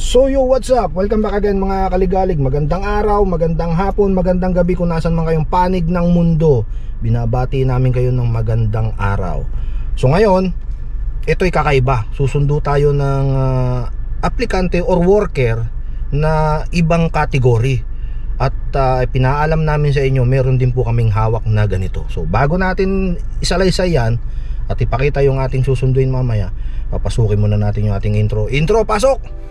So yo, what's up? Welcome back again mga kaligalig. Magandang araw, magandang hapon, magandang gabi Kung nasan man kayong panig ng mundo. Binabati namin kayo ng magandang araw. So ngayon, ito'y kakaiba. Susundo tayo ng ah, aplikante or worker Na ibang kategory. At ah, pinaalam namin sa inyo Meron din po kaming hawak na ganito. So bago natin isalaysay yan At ipakita yung ating susunduin mamaya Papasukin muna natin yung ating intro. Intro, pasok!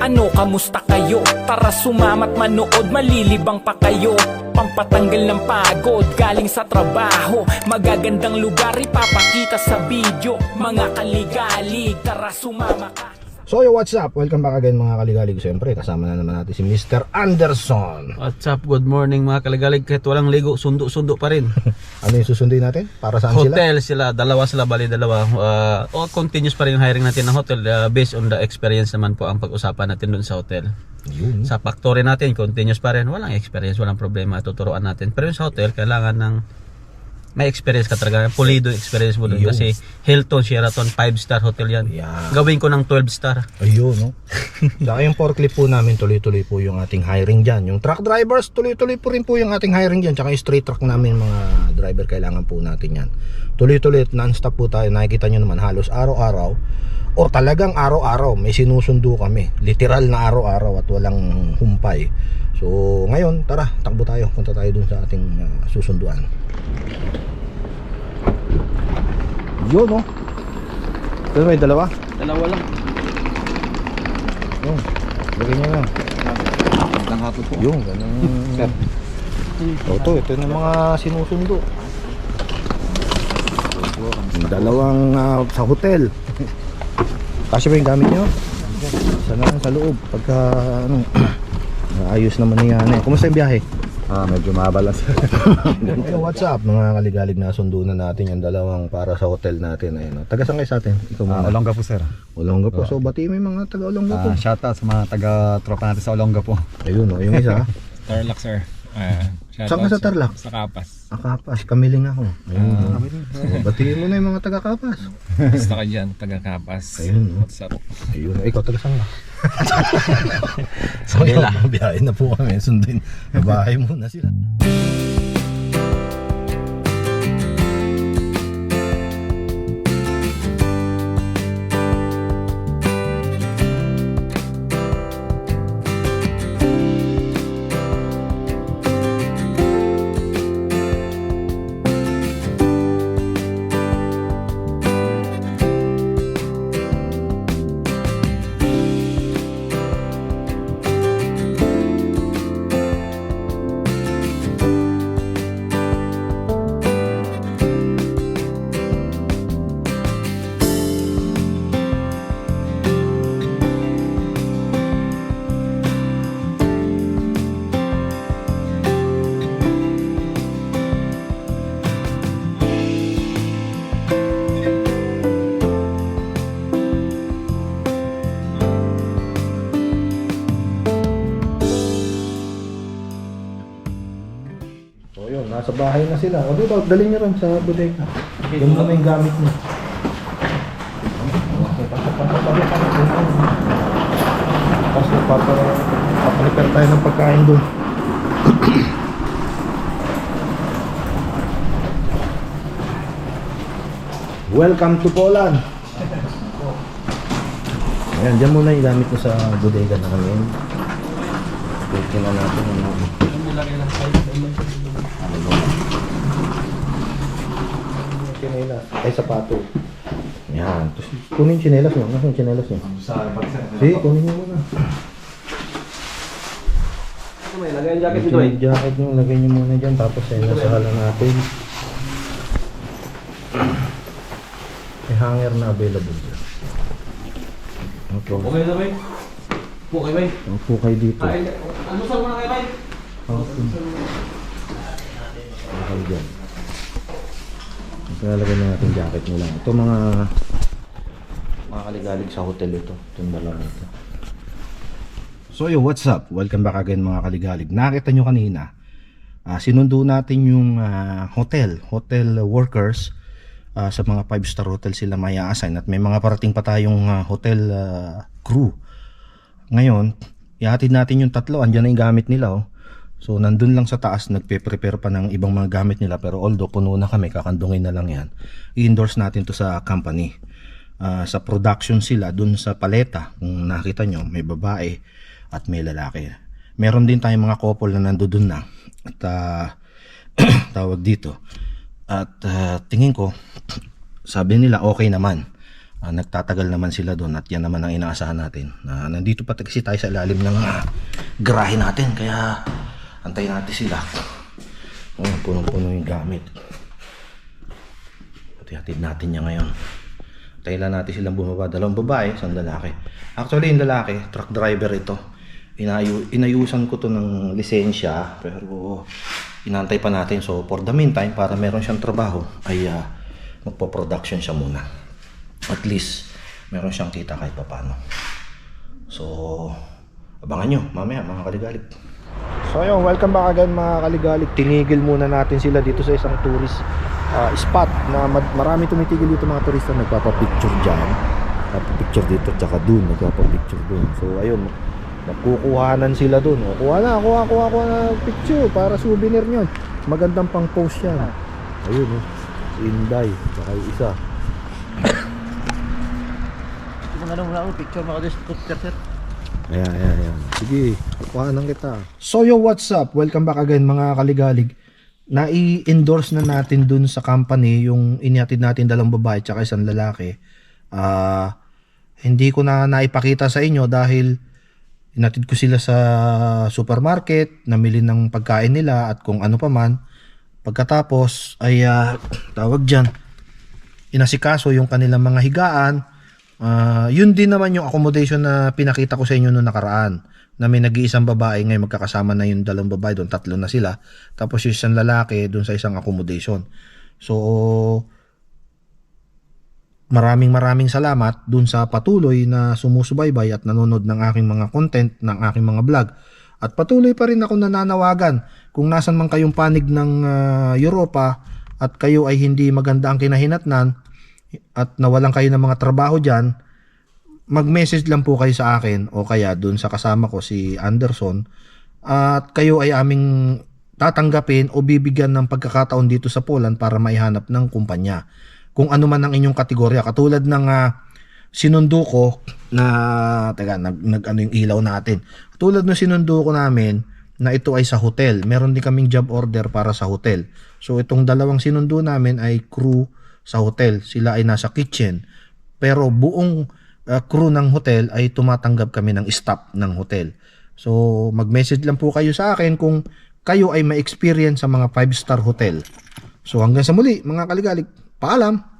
ano, kamusta kayo? Tara sumamat manood, malilibang pa kayo. Pampatanggal ng pagod, galing sa trabaho. Magagandang lugar, ipapakita sa video. Mga kaligalig, tara sumama ka So yo, what's up? Welcome back again mga kaligalig Siyempre, kasama na naman natin si Mr. Anderson What's up? Good morning mga kaligalig. Kahit walang ligo, sundo-sundo pa rin. Ano yung susunduin natin? Para saan sila? hotel sila? dalawa sila, bali dalawa. Uh, o continuous pa rin yung hiring natin ng hotel uh, based on the experience naman po ang pag-usapan natin dun sa hotel. Yun Sa factory natin, continuous pa rin. Walang experience, walang problema. Tuturuan natin. Pero yung sa hotel, kailangan ng may experience ka talaga. Pulido experience mo. Yun. Kasi Hilton, Sheraton, 5-star hotel yan. Yeah. Gawin ko ng 12 star. Ayun no Saka yung forklift po namin Tuloy-tuloy po yung ating hiring dyan Yung truck drivers Tuloy-tuloy po rin po yung ating hiring dyan Tsaka yung straight truck namin mga driver Kailangan po natin yan Tuloy-tuloy non-stop po tayo Nakikita nyo naman halos araw-araw O talagang araw-araw May sinusundo kami Literal na araw-araw At walang humpay So ngayon tara Takbo tayo Punta tayo dun sa ating uh, susunduan Yun no Pero may dalawa Dalawa lang. Yun. Lagay niya yan. Magandang hapon po. Yung, ganun. Ito, ito yung mga sinusundo. Yung Dalawang ah, sa hotel. Kasi ba yung gamit nyo? Sana sa loob. Pagka, ano, ayos naman niya. Ano, Kumusta yung biyahe? Ah, medyo mabalas. Hey, what's up? Mga kaligalig na sundo na natin yung dalawang para sa hotel natin. Ayun, no? Taga saan kayo sa atin? Ikaw ah, muna. Olonga po, sir. Olonga po. So, bati mo yung mga taga Olonga po. Ah, shout out sa mga taga-tropa natin sa Olonga po. Ayun, no? yung isa. Tarlac sir. Ah, shout Saan ka out sa Tarlac? Sa Kapas. Akapas, kamiling ako. Ayun. no? So, batiin mo na yung mga taga Kapas. Basta ka dyan, taga Kapas. Ayun, no? What's up? Ayun, ikaw taga saan ka? so yun, biyahe na po kami. Sundin, bahay muna sila. So yun, nasa bahay na sila. O dito, dali nyo rin sa bodega. Yung muna yung gamit nyo. Tapos nagpapa, paprepare tayo ng pagkain doon. Welcome to Poland! Ayan, dyan muna yung gamit ko sa bodega namin. Tingnan na natin ano. Chinelas. Ay, sapato. Yan. Tapos, kunin yung chinelas mo. Nasaan yung chinelas mo? Sa bagsa. Sige, kunin mo muna. May lagay ang Ito yung jacket nyo. Lagay nyo muna dyan. Tapos, ay nasahala natin. hanger na available dyan. Okay. Okay na, bay. Okay, bay. Upo kayo dito. Ano sa muna kayo, bay? Okay. Okay dyan. Lalagay na natin jacket nila. Ito mga mga kaligalig sa hotel ito. Itong dalawa ito. So yo, what's up? Welcome back again mga kaligalig. Nakita nyo kanina, ah, sinundo natin yung ah, hotel, hotel workers ah, sa mga 5 star hotel sila may assign at may mga parating pa tayong ah, hotel ah, crew. Ngayon, ihatid natin yung tatlo. Andiyan na yung gamit nila oh. So nandun lang sa taas nagpe-prepare pa ng ibang mga gamit nila pero although puno na kami kakandungin na lang yan. I-endorse natin to sa company. Ah, sa production sila dun sa paleta kung nakita nyo may babae at may lalaki. Meron din tayong mga couple na nandoon na at ah, tawag dito. At ah, tingin ko sabi nila okay naman. Ah, nagtatagal naman sila doon at yan naman ang inaasahan natin. Na nandito pa kasi tayo sa ilalim ng ah, garahe natin kaya antayin natin sila. Oh, punong-puno yung gamit. Hatid natin niya ngayon. Antayin lang natin silang bumaba. Dalawang babae, isang lalaki. Actually, yung lalaki, truck driver ito. Inayu inayusan ko to ng lisensya pero inantay pa natin. So, for the meantime, para meron siyang trabaho, ay ah, magpo-production siya muna at least meron siyang kita kahit papano. So, abangan nyo mamaya mga kaligalig. So ayun, welcome back again mga kaligalig. Tinigil muna natin sila dito sa isang tourist ah, spot na marami tumitigil dito mga turista nagpapapicture dyan. Nagpapicture dito tsaka dun, nagpapapicture dun. So ayun, magkukuhanan sila dun. O, kuha na, kuha, kuha, kuha na picture para souvenir nyo. Magandang pang post yan. Ayun, si Inday, tsaka yung isa. Ayan, ayan, ayan. Sige, kukuhanan kita. So yo, what's up? Welcome back again mga kaligalig. Nai-endorse na natin dun sa company yung inihatid natin dalawang babae tsaka isang lalaki. Ah, hindi ko na naipakita sa inyo dahil inatid ko sila sa supermarket, namili ng pagkain nila at kung ano pa man. Pagkatapos ay ah, tawag dyan, inasikaso yung kanilang mga higaan. Ah, yun din naman yung accommodation na pinakita ko sa inyo noong nakaraan. Na may nag-iisang babae ngayon magkakasama na yung dalawang babae doon, tatlo na sila. Tapos yung isang lalaki doon sa isang accommodation. So, maraming maraming salamat dun sa patuloy na sumusubaybay at nanonood ng aking mga content, ng aking mga vlog. At patuloy pa rin ako nananawagan kung nasan man kayong panig ng ah, Europa at kayo ay hindi maganda ang kinahinatnan at nawalan kayo ng mga trabaho dyan, mag-message lang po kayo sa akin o kaya dun sa kasama ko si Anderson at kayo ay aming tatanggapin o bibigyan ng pagkakataon dito sa Poland para maihanap ng kumpanya. Kung ano man ang inyong kategorya. Katulad ng ah, sinundo ko na, teka, nag, nag ano yung ilaw natin. Katulad ng sinundo ko namin na ito ay sa hotel. Meron din kaming job order para sa hotel. So itong dalawang sinundo namin ay crew sa hotel. Sila ay nasa kitchen. Pero buong uh, crew ng hotel ay tumatanggap kami ng staff ng hotel. So mag-message lang po kayo sa akin kung kayo ay ma-experience sa mga 5-star hotel. So hanggang sa muli mga kaligalig. Paalam!